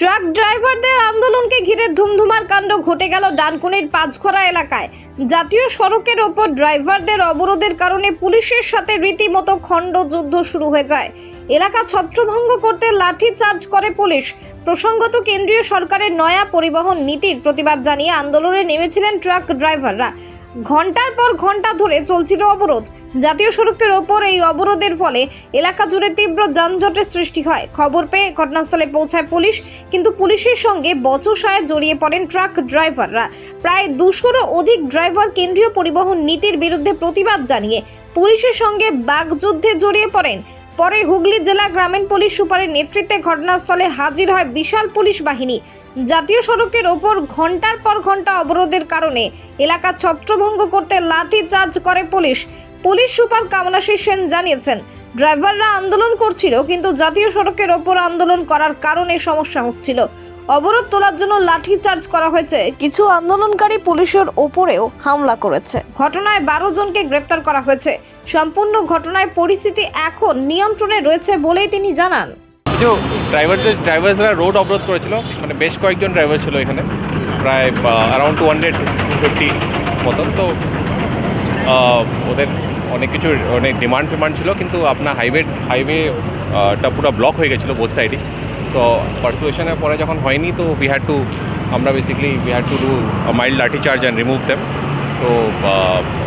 Truck ড্রাইভারদের আন্দোলনকে ঘিরে ধুমধুমার কাণ্ড ঘটে গেল ডানকুনির পাঁচঘোড়া এলাকায়। জাতীয় সড়কের ওপর ড্রাইভারদের অবরোধের কারণে পুলিশের সাথে রীতিমতো খণ্ড যুদ্ধ শুরু হয়ে যায়। এলাকা ছত্রভঙ্গ করতে লাঠি চার্জ করে পুলিশ। প্রসঙ্গত কেন্দ্রীয় সরকারের নয়া পরিবহন নীতির প্রতিবাদ জানিয়ে আন্দোলনে নেমেছিলেন ট্রাক ড্রাইভাররা। ঘণ্টার পর ঘণ্টা ধরে চলছিল অবরোধ। জাতীয় সড়কের ওপর এই অবরোধের ফলে এলাকা জুড়ে তীব্র যানজটের সৃষ্টি হয়। খবর পেয়ে ঘটনাস্থলে পৌঁছায় পুলিশ, কিন্তু পুলিশের সঙ্গে বচসায় জড়িয়ে পড়েন ট্রাক ড্রাইভাররা। প্রায় দুশোরও অধিক ড্রাইভার কেন্দ্রীয় পরিবহন নীতির বিরুদ্ধে প্রতিবাদ জানিয়ে পুলিশের সঙ্গে বাগযুদ্ধে জড়িয়ে পড়েন। পরে হুগলি জেলা গ্রামীণ পুলিশ সুপারের নেতৃত্বে ঘটনাস্থলে হাজির হয় বিশাল পুলিশ বাহিনী। জাতীয় সড়কের ওপর ঘণ্টার পর ঘণ্টা অবরোধের কারণে এলাকা ছত্রভঙ্গ করতে লাঠি চার্জ করে police. Police super Kamalashi Sen জানিয়েছেন, ড্রাইভাররা আন্দোলন করছিল, কিন্তু জাতীয় সড়কের ওপর আন্দোলন করার কারণে সমস্যা হচ্ছিল। অবরোধ তোলার জন্য লাঠি চার্জ করা হয়েছে। কিছু আন্দোলনকারী পুলিশের ওপরেও হামলা করেছে। ঘটনায় বারো জনকে গ্রেপ্তার করা হয়েছে। সম্পূর্ণ ঘটনায় পরিস্থিতি এখন নিয়ন্ত্রণে রয়েছে বলেই তিনি জানান। কিছু ড্রাইভারদের ড্রাইভার্সরা রোড অবরোধ করেছিল মানে বেশ কয়েকজন ড্রাইভার ছিল এখানে, প্রায় অ্যারাউন্ড টু হান্ড্রেড ফিফটি মতন। তো ওদের অনেক কিছু, অনেক ডিমান্ড ফিমান্ড ছিল, কিন্তু আপনার হাইওয়ে হাইওয়েটা পুরো ব্লক হয়ে গেছিল বোথ সাইডে তো পার্সুয়েশনের পরে যখন হয়নি, তো উই হ্যাড টু আমরা basically we had to do mild lathi charge and remove them তো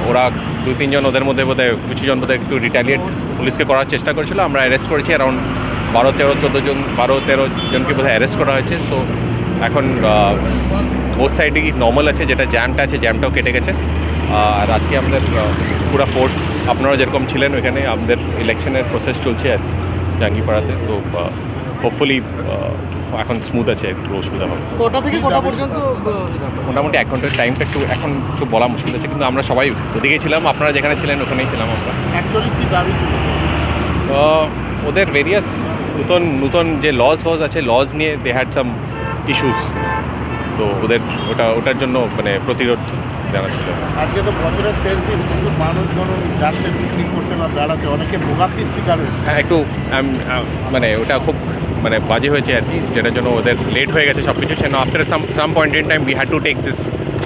ওরা দু তিনজন ওদের মধ্যে বোধহয় কিছুজন বোধহয় একটু রিটালিয়েট পুলিশকে করার চেষ্টা করেছিল। আমরা অ্যারেস্ট করেছি অ্যারাউন্ড বারো তেরো চোদ্দ জন বারো তেরো জনকে বোধহয় অ্যারেস্ট করা হয়েছে। সো এখন বোথ সাইডই নর্মাল আছে যেটা জ্যামটা আছে জ্যামটাও কেটে গেছে। আর আজকে আমাদের আহ, পুরো ফোর্স আপনারা যেরকম ছিলেন ওইখানে আমাদের ইলেকশনের প্রসেস চলছে আর জাঙ্গিপাড়াতে। তো হোপফুলি এখন স্মুথ আছে একটু অসুবিধা হবে। কটা থেকে কটা পর্যন্ত মোটামুটি এক ঘণ্টার টাইমটা একটু এখন একটু বলা মুশকিল আছে কিন্তু আমরা সবাই ওদিকেই ছিলাম আপনারা যেখানে ছিলেন ওখানেই ছিলাম আমরা। অ্যাকচুয়ালি কি দাবি ছিল? তো ওদের ভেরিয়াস নতুন নতুন যে লজ ফজ আছে লজ নিয়ে দে হ্যাড সাম ইস্যুস তো ওদের ওটা ওটার জন্য মানে প্রতিরোধ জানাচ্ছিল। আজকে তো বছরের শেষ দিন প্রচুর মানুষ ধরুন যাচ্ছে পিকনিক করতে বা দাঁড়াতে অনেকে ভোগান্তির শিকার হয়েছে। হ্যাঁ একটু মানে ওটা খুব মানে বাজে হয়েছে আর কি যেটার জন্য ওদের লেট হয়ে গেছে সব কিছু Sen after some some point in time we had to take this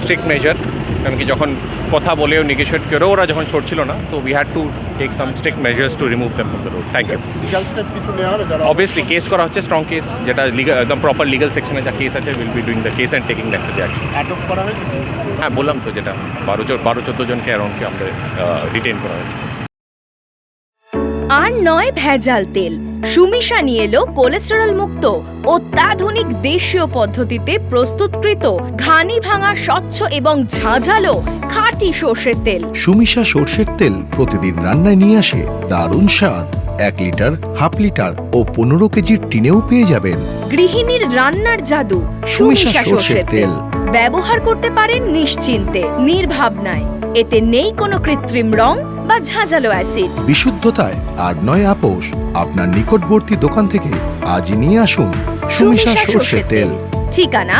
strict measure কারণ কি যখন কথা বলেও নেগোশিয়েট করেও ওরা যখন ছড়ছিল না তো we had to take some strict measures to remove them from the road thank you obviously case করা হচ্ছে স্ট্রং কেস যেটা লিগাল একদম প্রপার লিগাল সেকশনে যা কেস আছে will be doing the case and taking necessary action আটক করা হয়েছে? হ্যাঁ বললাম তো যেটা বারো জন বারো চোদ্দ জনকে অ্যারাউন্ডকে আমরা রিটেন করা হয়েছে। আর নয় ভেজাল তেল। সুমিশা নিয়ে এলো কোলেস্টেরল মুক্ত অত্যাধুনিক দেশীয় পদ্ধতিতে প্রস্তুতকৃত ঘানি ভাঙা স্বচ্ছ এবং ঝাঁঝালো খাঁটি সর্ষের তেল। সুমিশা সর্ষের তেল প্রতিদিন রান্নায় নিয়ে আসে। দারুণ স্বাদ। এক লিটার হাফ লিটার ও পনেরো কেজির টিনেও পেয়ে যাবেন। গৃহিণীর রান্নার জাদু সুমিশা সর্ষের তেল। ব্যবহার করতে পারেন নিশ্চিন্তে নির্ভাবনায়। এতে নেই কোনো কৃত্রিম রং বা ঝাঁঝালো অ্যাসিড। বিশুদ্ধতায় আর নয় আপোষ আপনার নিকটবর্তী দোকান থেকে আজই নিয়ে আসুন সুমিশা সর্ষের তেল। ঠিকানা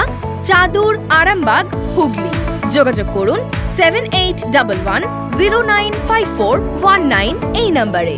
চাদুর আরামবাগ হুগলি। যোগাযোগ করুন seven eight double one zero nine five four one nine এই নম্বরে